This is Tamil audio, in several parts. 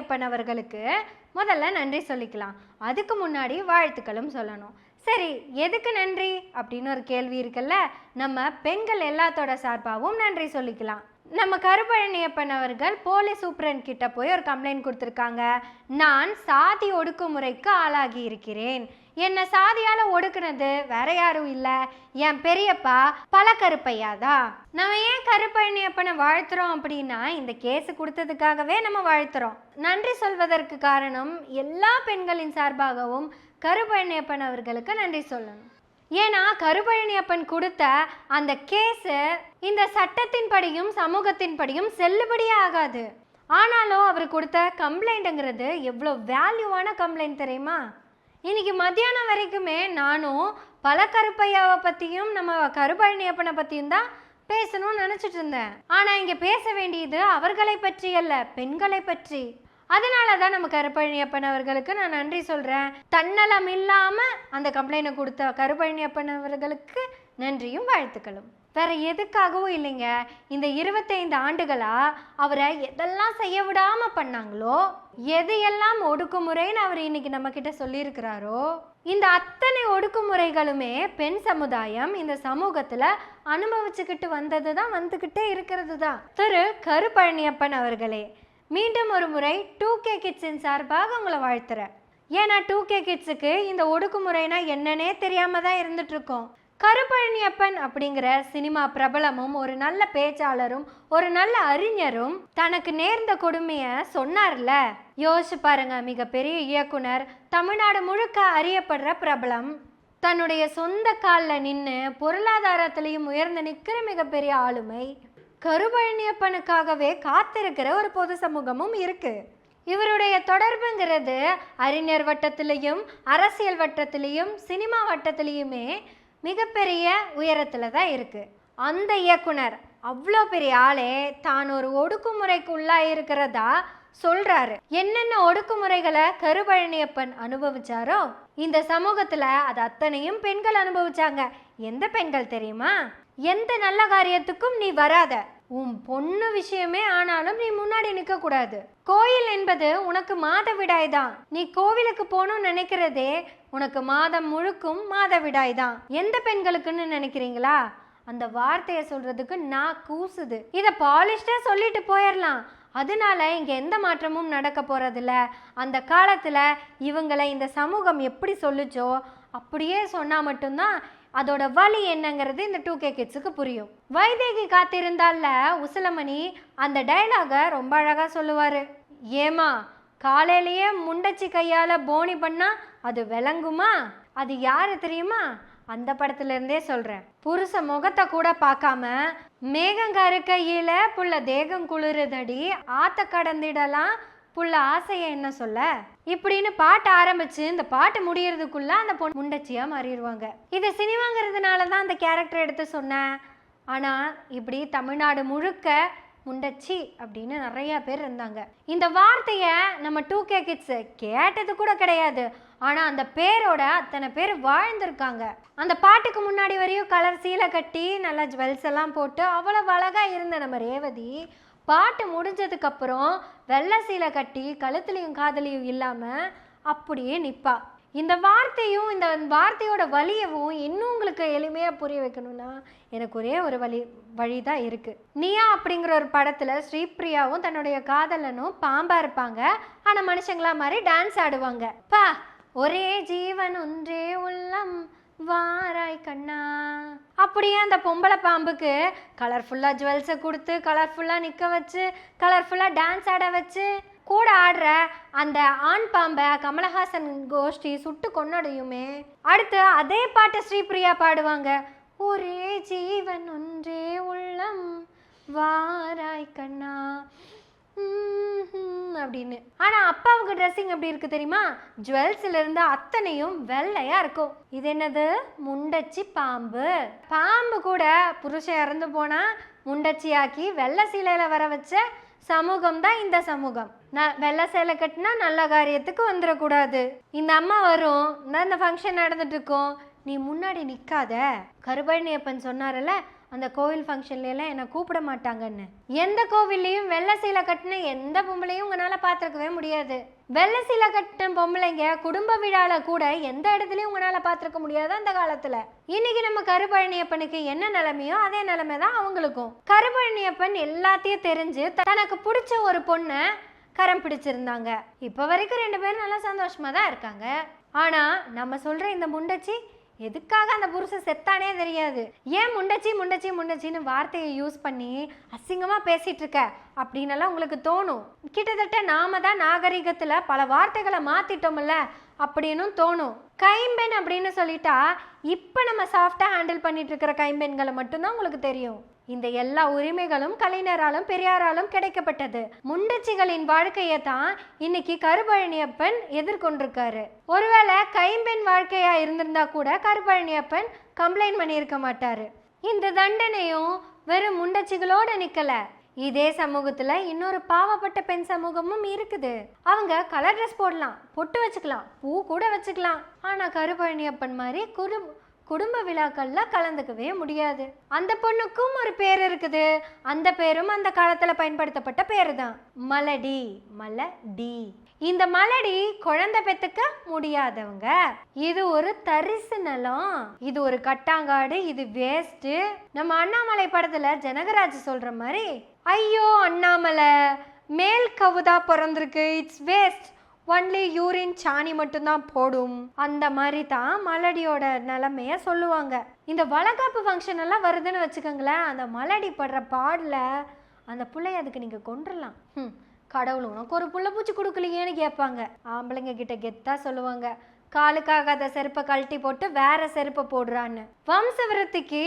ஐயப்பன் அவர்களுக்கு முதல்ல நன்றி சொல்லிக்கலாம். அதுக்கு முன்னாடி வாழ்த்துக்களும் சொல்லணும். சரி எதுக்கு நன்றி? அப்படின்னு ஒரு கேள்வி இருக்குல்ல. நம்ம பெண்கள் எல்லாத்தோட சார்பாகவும் நன்றி சொல்லிக்கலாம். நம்ம கருப்பழனியப்பன் அவர்கள் போலீஸ் சூப்பரண்ட் கிட்ட போய் ஒரு கம்ப்ளைண்ட் கொடுத்துருக்காங்க. நான் சாதி ஒடுக்குமுறைக்கு ஆளாகி இருக்கிறேன். என்னை சாதியால் ஒடுக்குனது வேற யாரும் இல்லை. என் பெரியப்பா பல கருப்பையா தான் நம்ம ஏன் கருப்பழனியப்பனை வாழ்த்துறோம் அப்படின்னா இந்த கேஸ் கொடுத்ததுக்காகவே நம்ம வாழ்த்துறோம். நன்றி சொல்வதற்கு காரணம் எல்லா பெண்களின் சார்பாகவும் கருப்பழனியப்பன் அவர்களுக்கு நன்றி சொல்லணும். ஏன்னா கருப்பழனியப்பன் கொடுத்த அந்த கேஸு இந்த சட்டத்தின்படியும் சமூகத்தின்படியும் செல்லுபடியே ஆகாது. ஆனாலும் அவர் கொடுத்த கம்ப்ளைண்ட்டுங்கிறது எவ்வளோ வேல்யூவான கம்ப்ளைண்ட் தெரியுமா? இன்னைக்கு மத்தியானம் வரைக்குமே நானும் பல கருப்பையாவை பற்றியும் நம்ம கருப்பழனியப்பனை பற்றியும் தான் பேசணும்னு நினச்சிட்டு இருந்தேன். ஆனால் இங்கே பேச வேண்டியது அவர்களை பற்றி அல்ல பெண்களை பற்றி. அதனால தான் நம்ம கருப்பழனியப்பன் அவர்களுக்கு நான் நன்றி சொல்கிறேன் தன்னலம் இல்லாமல் அந்த கம்ப்ளைண்ட்டை கொடுத்த கருப்பழனியப்பன் அவர்களுக்கு நன்றியும் வாழ்த்துக்களும். வேற எதுக்காகவும் இல்லைங்க. இந்த இருபத்தைந்து ஆண்டுகளா அவரை எதெல்லாம் செய்ய விடாம பண்ணாங்களோ எது எல்லாம் ஒடுக்குமுறைன்னு அவர் இன்னைக்கு நம்ம கிட்ட சொல்லியிருக்கிறாரோ இந்த அத்தனை ஒடுக்குமுறைகளுமே பெண் சமுதாயம் இந்த சமூகத்துல அனுபவிச்சுக்கிட்டு வந்தது தான் வந்துக்கிட்டே இருக்கிறது தான் திரு கருப்பழனியப்பன் அவர்களே மீண்டும் ஒரு முறை டூ கே கிட்ஸின் சார்பாக உங்களை வாழ்த்துறேன். ஏன்னா டூ கே கிட்ஸுக்கு இந்த ஒடுக்குமுறைனா என்னன்னே தெரியாம தான் இருந்துட்டு இருக்கோம் கருப்பழனியப்பன் அப்படிங்கிற சினிமா பிரபலமும் ஒரு நல்ல பேச்சாளரும் ஒரு நல்ல அறிஞரும் தனக்கு நேர்ந்த கொடுமையை சொன்னார்ல? யோசிச்சு பாருங்க மிகப்பெரிய இயக்குனர் தமிழ்நாடு முழுக்க அறியப்படுற பிரபலம். தன்னுடைய சொந்த காலில் நின்று பொருளாதாரத்திலையும் உயர்ந்து நிற்கிற மிகப்பெரிய ஆளுமை. கருபழனியப்பனுக்காகவே காத்திருக்கிற ஒரு பொது சமூகமும் இருக்கு. இவருடைய தொடர்புங்கிறது அறிஞர் வட்டத்திலையும் அரசியல் வட்டத்திலையும் சினிமா வட்டத்திலையுமே மிகப்பெரிய உயரத்தில் தான் இருக்குது அந்த இயக்குனர் அவ்வளோ பெரிய ஆளே தான் ஒரு ஒடுக்குமுறைக்கு உள்ளாயிருக்கிறதா சொல்றாரு. என்னென்ன ஒடுக்குமுறைகளை கருபழனியப்பன் அனுபவிச்சாரோ இந்த சமூகத்துல அது அத்தனையும் பெண்கள் அனுபவிச்சாங்க. எந்த பெண்கள் தெரியுமா? எந்த நல்ல காரியத்துக்கும் நீ வராத. உன் பொண்ணு விஷயமே ஆனாலும் நீ முன்னாடி நிற்க கூடாது கோயில் என்பது உனக்கு மாதவிடாய் தான் நீ கோவிலுக்கு போகணும்னு நினைக்கிறதே உனக்கு மாதம் முழுக்கும் மாதவிடாய் தான் எந்த பெண்களுக்குன்னு நினைக்கிறீங்களா? அந்த வார்த்தையை சொல்றதுக்கு நான் கூசுது. இதை பாலிஷ்டா சொல்லிட்டு போயிடலாம் அதனால இங்க எந்த மாற்றமும் நடக்க போறதில்ல. அந்த காலத்துல இவங்களை இந்த சமூகம் எப்படி சொல்லுச்சோ அப்படியே சொன்னா மட்டும்தான் அதோட வழி என்னங்கிறது இந்த டூ கே கிட்ஸுக்கு புரியும். வைதேகி காத்திருந்தால உசிலமணி அந்த டைலாகை ரொம்ப அழகா சொல்லுவார். ஏமா காலையிலேயே முண்டச்சி கையால போனி பண்ணா அது விளங்குமா? அது யாரு தெரியுமா? அந்த படத்துல இருந்தே சொல்றேன். புருஷ முகத்தை கூட பார்க்காம மேகங்காரு கையில புள்ள தேகம் குளிருதடி ஆத்த கடந்திடலாம் புள்ள ஆசைய என்ன சொல்ல? இப்படின்னு பாட்டு ஆரம்பிச்சு இந்த பாட்டு முடியறதுக்குள்ள அந்த பொண்ணு முண்டச்சியா மாறிடுவாங்க. இது சினிமாங்கிறதுனால தான் அந்த கேரக்டர் எடுத்து சொன்னேன். ஆனா இப்படி தமிழ்நாடு முழுக்க முண்டச்சி அப்படின்னு நிறைய பேர் இருந்தாங்க. இந்த வார்த்தையை நம்ம டூ கே கிட்ஸ் கேட்டது கூட கிடையாது. ஆனா அந்த பேரோட அத்தனை பேர் வாழ்ந்திருக்காங்க. அந்த பாட்டுக்கு முன்னாடி வரையும் கலர் சீலை கட்டி நல்லா ஜுவல்ஸ் எல்லாம் போட்டு அவ்வளோ அழகா இருந்த நம்ம ரேவதி பாட்டு முடிஞ்சதுக்கப்புறம் வெள்ளை சீலை கட்டி கழுத்துலையும் காதலையும் இல்லாமல் அப்படியே நிற்பா இந்த வார்த்தையும் இந்த வார்த்தையோட வலியவும் இன்னும் உங்களுக்கு எளிமையாக புரிய வைக்கணும்னா எனக்கு ஒரே ஒரு வழி வழி தான் இருக்குது நியா அப்படிங்கிற ஒரு படத்தில் ஸ்ரீபிரியாவும் தன்னுடைய காதலனும் பாம்பாக இருப்பாங்க. ஆனால் மனுஷங்களா மாதிரி டான்ஸ் ஆடுவாங்க. பா ஒரே ஜீவன் ஒன்றே உள்ளம். வாராய் கண்ணா. அப்படியே அந்த பொம்பளை பாம்புக்கு கலர்ஃபுல்லாக ஜுவல்ஸை கொடுத்து கலர்ஃபுல்லாக நிற்க வச்சு கலர்ஃபுல்லாக டான்ஸ் ஆட வச்சு கூட ஆடுற அந்த ஆண் பாம்பை கமலஹாசன் கோஷ்டி சுட்டு கொண்டாடியுமே அடுத்து அதே பாட்டை ஸ்ரீபிரியா பாடுவாங்க. ஒரே ஜீவன் ஒன்றே உள்ளம் வாராய் கண்ணா. அப்படின்னு. ஆனா அப்பாவுக்கு ட்ரெஸ்ஸிங் எப்படி இருக்கு தெரியுமா? ஜுவல்ஸ்லேருந்து அத்தனையும் வெள்ளையா இருக்கும். இது என்னது? முண்டச்சி பாம்பு. பாம்பு கூட புருஷன் இறந்து போனா முண்டச்சியாக்கி வெள்ளை சீலையில வர வச்ச சமூகம் தான் இந்த சமூகம். நான் வெள்ளை சேலை கட்டினா நல்ல காரியத்துக்கு வந்துடக்கூடாது இந்த அம்மா வரும். இந்த இந்த ஃபங்க்ஷன் நடந்துட்டு இருக்கும். நீ முன்னாடி நிற்காத கருபழனியப்பன் சொன்னார்ல அந்த கோவில் ஃபங்க்ஷன்லாம் என்னை கூப்பிட மாட்டாங்கன்னு. எந்த கோவில்லையும் வெள்ளை சீலை கட்டின எந்த பொம்பளையும் உங்களால் பார்த்துருக்கவே முடியாது. வெள்ளை சீலை கட்டின பொம்பளைங்க குடும்ப விழாவில் கூட எந்த இடத்துலையும் உங்களால் பார்த்துருக்க முடியாது அந்த காலத்தில். இன்னைக்கு நம்ம கருப்பழனியப்பனுக்கு என்ன நிலைமையோ அதே நிலைமை தான் அவங்களுக்கும். கருப்பழனியப்பன் எல்லாத்தையும் தெரிஞ்சு தனக்கு பிடிச்ச ஒரு பொண்ணை கரம் பிடிச்சிருந்தாங்க. இப்போ வரைக்கும் ரெண்டு பேரும் நல்லா சந்தோஷமாக தான் இருக்காங்க. ஆனால் நம்ம சொல்கிற இந்த முண்டச்சி எதுக்காக அந்த புருஷன் செத்தானே தெரியாது? ஏன் முண்டச்சி முண்டச்சி முண்டச்சின்னு வார்த்தையை யூஸ் பண்ணி அசிங்கமாக பேசிகிட்டு இருக்க? அப்படின்னலாம் உங்களுக்கு தோணும். கிட்டத்தட்ட நாம தான் நாகரிகத்தில் பல வார்த்தைகளை மாற்றிட்டோம்ல அப்படின்னும் தோணும். கைம்பெண் அப்படின்னு சொல்லிட்டா இப்போ நம்ம சாஃப்டாக ஹேண்டில் பண்ணிட்டு இருக்கிற கைம்பெண்களை மட்டும்தான் உங்களுக்கு தெரியும். இந்த எல்லா உரிமைகளும் கலைஞராலும் பெரியாராலும் கிடைக்கப்பட்டது. முண்டச்சிகளின் வாழ்க்கையை தான் இன்னைக்கு கருபழனியப்பன் எதிர்கொண்டிருக்காரு. ஒருவேளை கைம்பெண் வாழ்க்கையா இருந்திருந்தா கூட கருபழனியப்பன் கம்ப்ளைண்ட் பண்ணியிருக்க மாட்டாரு. இந்த தண்டனையும் வெறும் முண்டச்சிகளோட நிக்கல. இதே சமூகத்துல இன்னொரு பாவப்பட்ட பெண் சமூகமும் இருக்குது. அவங்க கலர் ட்ரெஸ் போடலாம் பொட்டு வச்சுக்கலாம் பூ கூட வச்சுக்கலாம். ஆனா கருப்பழனியப்பன் மாதிரி குரு குடும்ப விழாக்கள்லாம் கலந்துக்கவே முடியாது. அந்த பொண்ணுக்கும் ஒரு பேர் இருக்குது. அந்த பேரும் அந்த காலத்தில் பயன்படுத்தப்பட்ட பேர் தான் மலடி மலடி. இந்த மலடி குழந்தை பெத்துக்க முடியாதவங்க. இது ஒரு தரிசு நிலம். இது ஒரு கட்டாங்காடு இது வேஸ்ட்டு நம்ம அண்ணாமலை படத்துல ஜனகராஜ் சொல்ற மாதிரி ஐயோ அண்ணாமலை மேல் கவுதா பிறந்திருக்கு. இட்ஸ் வேஸ்ட் ஒன்லி யூரின் சாணி மட்டும்தான் போடும். அந்த மாதிரி தான் மலடியோட நிலமைய சொல்லுவாங்க. இந்த வளகாப்பு ஃபங்க்ஷன் எல்லாம் வருதுன்னு வச்சுக்கோங்களேன் அந்த மலடி படுற பாடல அந்த பிள்ளைய அதுக்கு நீங்கள் கொண்டுடலாம் ம் கடவுள் உனக்கு ஒரு புள்ள பூச்சி கொடுக்கலையேன்னு கேட்பாங்க. ஆம்பளைங்க கிட்ட கெத்தா சொல்லுவாங்க. காலுக்காகாத செருப்பை கழட்டி போட்டு வேற செருப்பை போடுறான்னு. வம்சவிருத்திக்கு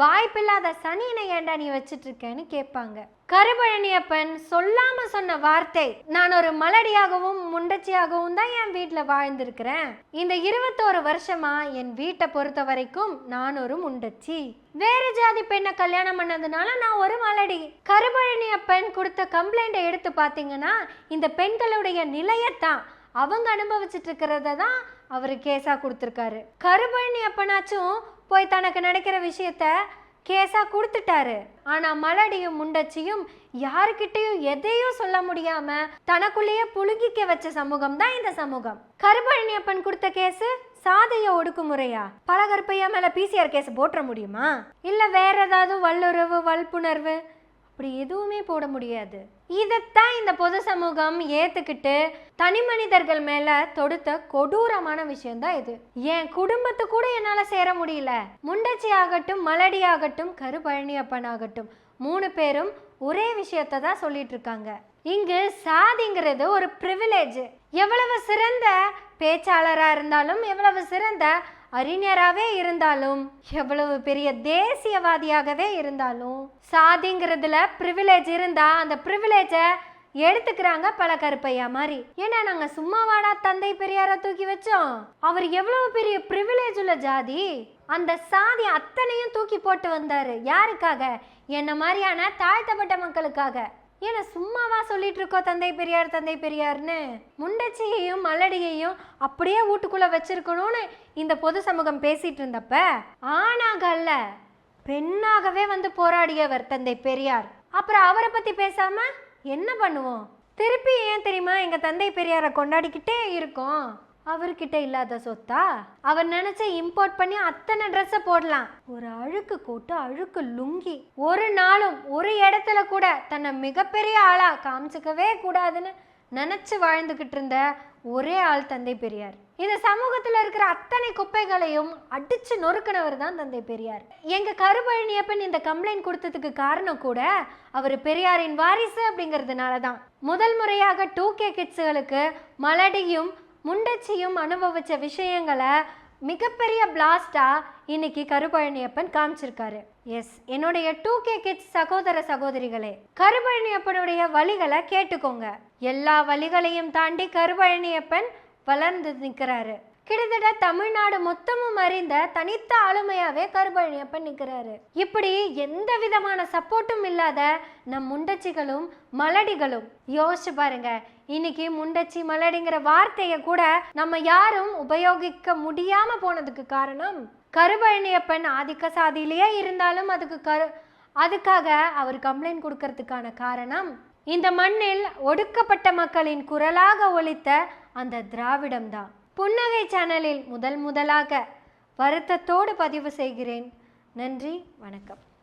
வாய்ப்பில்லாத சனியனை ஏன்டா நீ வச்சிட்டு இருக்கேன்னு கேட்பாங்க. கருபழனியப்பன் சொல்லாம சொன்ன வார்த்தை நான் ஒரு மலடியாகவும் முண்டச்சியாகவும் தான் என் வீட்டில் வாழ்ந்திருக்கிறேன். இந்த இருபத்தோரு வருஷமா என் வீட்டை பொறுத்த வரைக்கும் நான் ஒரு முண்டச்சி. வேறு ஜாதி பெண்ணை கல்யாணம் பண்ணதுனால நான் ஒரு மலடி. கருபழனியப்பன் கொடுத்த கம்ப்ளைண்ட்டை எடுத்து பார்த்தீங்கன்னா இந்த பெண்களுடைய நிலையத்தான் அவங்க அனுபவிச்சுட்டு இருக்கிறத தான் அவர் கேஸாக கொடுத்துருக்காரு. கருபழனி அப்பனாச்சும் போய் தனக்கு நடக்கிற விஷயத்த கேஸாக கொடுத்துட்டாரு. ஆனால் மலடியும் முண்டச்சியும் யாருக்கிட்டையும் எதையும் சொல்ல முடியாம தனக்குள்ளேயே புழுங்கிக்க வச்ச சமூகம் தான் இந்த சமூகம். கருபழனி கொடுத்த கேஸு சாதைய ஒடுக்குமுறையா? பலகற்பையா மேல பிசிஆர் கேஸ் போட்டுற முடியுமா? இல்ல வேற ஏதாவது வல்லுறவு வல்புணர்வு அப்படி எதுவுமே போட முடியாது. இதைத்தான் இந்த பொது சமூகம் ஏத்துக்கிட்டு தனி மனிதர்கள் மேல தொடுத்த கொடூரமான விஷயம்தான் இது. என் குடும்பத்து கூட என்னால சேர முடியல. முண்டச்சி ஆகட்டும் மலடி ஆகட்டும் கருபழனியப்பன் ஆகட்டும் மூணு பேரும் ஒரே விஷயத்தை தான் சொல்லிட்டு இருக்காங்க. இங்கு சாதிங்கிறது ஒரு ப்ரிவிலேஜ் எவ்வளவு சிறந்த பேச்சாளராக இருந்தாலும் எவ்வளவு சிறந்த அறிஞராகவே இருந்தாலும் எவ்வளவு பெரிய தேசியவாதியாகவே இருந்தாலும் சாதிங்கிறதுல ப்ரிவிலேஜ் இருந்தால் அந்த ப்ரிவிலேஜை எடுத்துக்கிறாங்க பல கருப்பையா மாதிரி ஏன்னா நாங்க சும்மாவாடா தந்தை பெரியார தூக்கி வச்சோம். அவர் எவ்வளவு பெரிய ப்ரிவிலேஜ் உள்ள ஜாதி. அந்த சாதி அத்தனையும் தூக்கி போட்டு வந்தாரு. யாருக்காக? என்ன மாதிரியான தாழ்த்தப்பட்ட மக்களுக்காக. ஏன்னா சும்மாவா சொல்லிட்டு இருக்கோ தந்தை பெரியார் தந்தை பெரியார்னு? முண்டச்சியையும் மல்லடியையும் அப்படியே வீட்டுக்குள்ளே வச்சிருக்கணும்னு இந்த பொது சமூகம் பேசிட்டு இருந்தப்ப ஆணாக அல்ல பெண்ணாகவே வந்து போராடியவர் தந்தை பெரியார். அப்புறம் அவரை பத்தி பேசாம என்ன பண்ணுவோம்? திருப்பி ஏன் தெரியுமா எங்க தந்தை பெரியாரை கொண்டாடிக்கிட்டே இருக்கோம்? அவர்கிட்ட இல்லாத சொத்தா? அவர் நினைச்ச இம்போர்ட் பண்ணி அத்தனை ட்ரெஸ்ஸை போடலாம். ஒரு அழுக்கு கோட்டு அழுக்கு லுங்கி. ஒரு நாளும் ஒரு இடத்துல கூட தன்னை மிகப்பெரிய ஆளா காமிச்சிக்கவே கூடாதுன்னு நினைச்சு வாழ்ந்துகிட்டு இருந்த ஒரே ஆள் தந்தை பெரியார். இந்த சமூகத்துல இருக்கிற அத்தனை குப்பைகளையும் அடிச்சு நொறுக்கினவர் தான் தந்தை பெரியார். எங்க கருபழனியப்பன் இந்த கம்ப்ளைண்ட் கொடுத்ததுக்கு காரணம் கூட அவர் பெரியாரின் வாரிசு அப்படிங்கிறதுனால தான் முதல் முறையாக டூ கே கிட்ஸுகளுக்கு மலடியும் முண்டச்சியும் அனுபவிச்ச விஷயங்களை மிகப்பெரிய பிளாஸ்டாக இன்னைக்கு கருபழனியப்பன் காமிச்சிருக்காரு. எஸ் என்னுடைய டூ கே கிட்ஸ் சகோதர சகோதரிகளே கருபழனியப்பனுடைய வழிகளை கேட்டுக்கோங்க. எல்லா வழிகளையும் தாண்டி கருபழனியப்பன் வளர்ந்து நிற்கிறாரு. கிட்டத்தட்ட தமிழ்நாடு மொத்தமும் அறிந்த தனித்த ஆளுமையாவே கருபழனியப்பன் நிற்கிறாரு இப்படி எந்த விதமான சப்போர்ட்டும் இல்லாத நம் முண்டச்சிகளும் மலடிகளும் யோசிச்சு பாருங்க. இன்னைக்கு முண்டச்சி மலடிங்கிற வார்த்தையை கூட நம்ம யாரும் உபயோகிக்க முடியாம போனதுக்கு காரணம் கருபழனியப்பன் ஆதிக்க சாதியிலேயே இருந்தாலும் அதுக்கு கரு அதுக்காக அவர் கம்ப்ளைண்ட் கொடுக்கறதுக்கான காரணம் இந்த மண்ணில் ஒடுக்கப்பட்ட மக்களின் குரலாக ஒழித்த அந்த திராவிடம் தான் புன்னகை சேனலில் முதல் முதலாக வருத்தத்தோடு பதிவு செய்கிறேன். நன்றி வணக்கம்.